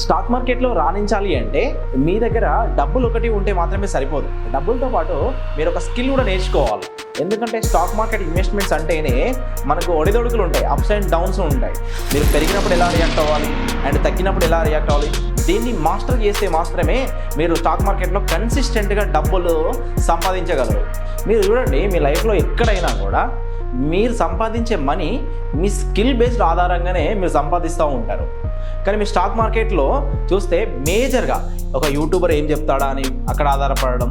Stock మార్కెట్లో రాణించాలి అంటే మీ దగ్గర డబ్బులు ఒకటి ఉంటే మాత్రమే సరిపోదు. డబ్బులతో పాటు మీరు ఒక స్కిల్ కూడా నేర్చుకోవాలి. ఎందుకంటే స్టాక్ మార్కెట్ ఇన్వెస్ట్మెంట్స్ అంటేనే మనకు ఒడిదొడుకులు ఉంటాయి అప్స్ అండ్ డౌన్స్ ఉంటాయి. మీరు పెరిగినప్పుడు ఎలా రియాక్ట్ అవ్వాలి అండ్ తగ్గినప్పుడు ఎలా రియాక్ట్ అవ్వాలి? దీన్ని మాస్టర్ చేస్తే మాత్రమే మీరు స్టాక్ మార్కెట్లో కన్సిస్టెంట్గా డబ్బులు సంపాదించగలరు. మీరు చూడండి మీ లైఫ్లో ఎక్కడైనా కూడా మీరు సంపాదించే మనీ మీ స్కిల్ బేస్డ్ ఆధారంగానే మీరు సంపాదిస్తూ ఉంటారు. కానీ మీ స్టాక్ మార్కెట్లో చూస్తే మేజర్గా ఒక యూట్యూబర్ ఏం చెప్తాడా అని అక్కడ ఆధారపడడం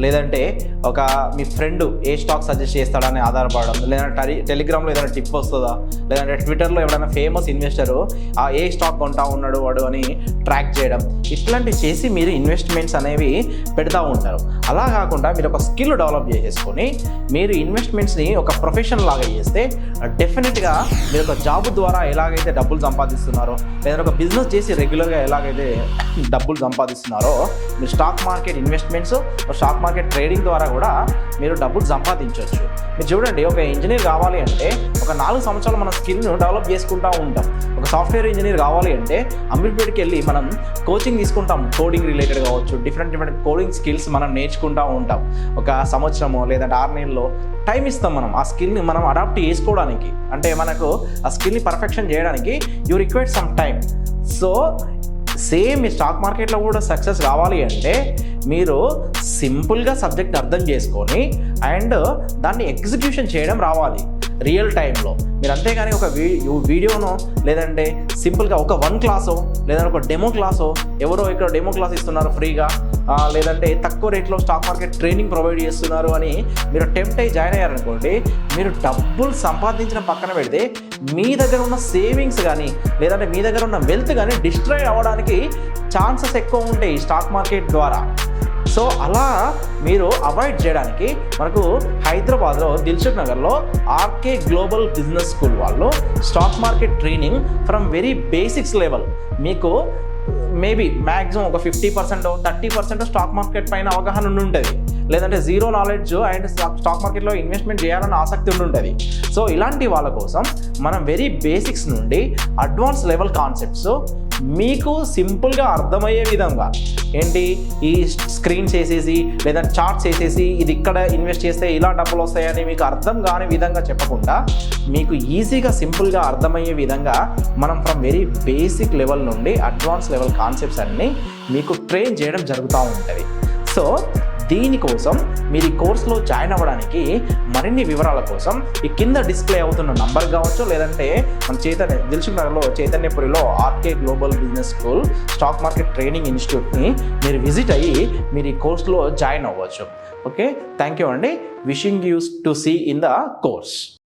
లేదంటే ఒక మీ ఫ్రెండ్ ఏ స్టాక్ సజెస్ట్ చేస్తాడని ఆధారపడడం లేదంటే టెలి టెలిగ్రామ్లో ఏదైనా టిప్ వస్తుందా? లేదంటే ట్విట్టర్లో ఎవరైనా ఫేమస్ ఇన్వెస్టరు ఆ ఏ స్టాక్ కొంటా ఉన్నాడు వాడు అని ట్రాక్ చేయడం ఇట్లాంటివి చేసి మీరు ఇన్వెస్ట్మెంట్స్ అనేవి పెడతా ఉంటారు. అలా కాకుండా మీరు ఒక స్కిల్ డెవలప్ చేసేసుకొని మీరు ఇన్వెస్ట్మెంట్స్ని ఒక ప్రొఫెషన్ లాగా చేస్తే డెఫినెట్గా మీరు ఒక జాబ్ ద్వారా ఎలాగైతే డబ్బులు సంపాదిస్తున్నారో లేదా ఒక బిజినెస్ చేసి రెగ్యులర్గా ఎలాగైతే డబ్బులు సంపాదిస్తున్నారో మీరు stock market investments stock market trading ద్వారా కూడా మీరు డబ్బులు సంపాదించవచ్చు మీరు చూడండి ఒక ఇంజనీర్ కావాలి అంటే ఒక నాలుగు సంవత్సరాలు మన స్కిల్ను డెవలప్ చేసుకుంటూ ఉంటాం. ఒక సాఫ్ట్వేర్ ఇంజనీర్ కావాలి అంటే అమీర్పేట్కి వెళ్ళి మనం కోచింగ్ తీసుకుంటాం. కోడింగ్ రిలేటెడ్ కావచ్చు డిఫరెంట్ డిఫరెంట్ కోడింగ్ స్కిల్స్ మనం నేర్చుకుంటూ ఉంటాం. ఒక సంవత్సరమో లేదంటే ఆరు నెలల్లో టైం ఇస్తాం మనం ఆ స్కిల్ని మనం అడాప్ట్ చేసుకోవడానికి. అంటే మనకు ఆ స్కిల్ని పర్ఫెక్షన్ చేయడానికి you require some time so same ఈ స్టాక్ మార్కెట్లో కూడా సక్సెస్ రావాలి అంటే మీరు సింపుల్గా సబ్జెక్ట్ అర్థం చేసుకొని అండ్ దాన్ని ఎగ్జిక్యూషన్ చేయడం రావాలి రియల్ టైంలో. మీరు అంతేగాని ఒక వీ వీడియోనో లేదంటే సింపుల్గా ఒక వన్ క్లాసో లేదంటే ఒక డెమో క్లాసో ఎవరో ఇక్కడ డెమో క్లాస్ ఇస్తున్నారు ఫ్రీగా లేదంటే తక్కువ రేట్లో స్టాక్ మార్కెట్ ట్రైనింగ్ ప్రొవైడ్ చేస్తున్నారు అని మీరు టెంప్ట్ అయ్యి జాయిన్ అయ్యారనుకోండి మీరు డబ్బులు సంపాదించిన పక్కన పెడితే మీ దగ్గర ఉన్న సేవింగ్స్ కానీ లేదంటే మీ దగ్గర ఉన్న వెల్త్ కానీ డిస్ట్రాయ్ అవ్వడానికి ఛాన్సెస్ ఎక్కువ ఉంటాయి స్టాక్ మార్కెట్ ద్వారా. సో అలా మీరు అవాయిడ్ చేయడానికి మనకు హైదరాబాద్లో దిల్సుఖ్ నగర్లో ఆర్కే గ్లోబల్ బిజినెస్ స్కూల్ వాళ్ళు stock market training from very basics level మీకు మేబీ మ్యాక్సిమం ఒక fifty percent thirty percent stock market పైన అవగాహన ఉండి ఉంటుంది. లేదంటే జీరో నాలెడ్జ్ అండ్ స్టాక్ మార్కెట్లో ఇన్వెస్ట్మెంట్ చేయాలన్న ఆసక్తి ఉంటుంది. సో ఇలాంటి వాళ్ళ కోసం మనం వెరీ బేసిక్స్ నుండి అడ్వాన్స్ లెవెల్ కాన్సెప్ట్స్ మీకు సింపుల్గా అర్థమయ్యే విధంగా ఏంటి? ఈ స్క్రీన్స్ వేసేసి లేదా చార్ట్స్ వేసేసి ఇది ఇక్కడ ఇన్వెస్ట్ చేస్తే ఇలా డబ్బులు వస్తాయని మీకు అర్థం కాని విధంగా చెప్పకుండా మీకు ఈజీగా సింపుల్గా అర్థమయ్యే విధంగా మనం ఫ్రమ్ వెరీ బేసిక్ లెవెల్ నుండి అడ్వాన్స్ లెవెల్ కాన్సెప్ట్స్ అన్ని మీకు ట్రైన్ చేయడం జరుగుతూ ఉంటుంది. సో దీనికోసం మీరు ఈ కోర్సులో జాయిన్ అవ్వడానికి మరిన్ని వివరాల కోసం ఈ కింద డిస్ప్లే అవుతున్న నంబర్ కావచ్చు లేదంటే మన చైతన్య దిల్సుఖ్ నగర్లో చైతన్యపురిలో RK global business school stock market training ఇన్స్టిట్యూట్ని మీరు విజిట్ అయ్యి మీరు ఈ కోర్సులో జాయిన్ అవ్వచ్చు. ఓకే? థ్యాంక్ యూ అండి. Wishing us to see in the course.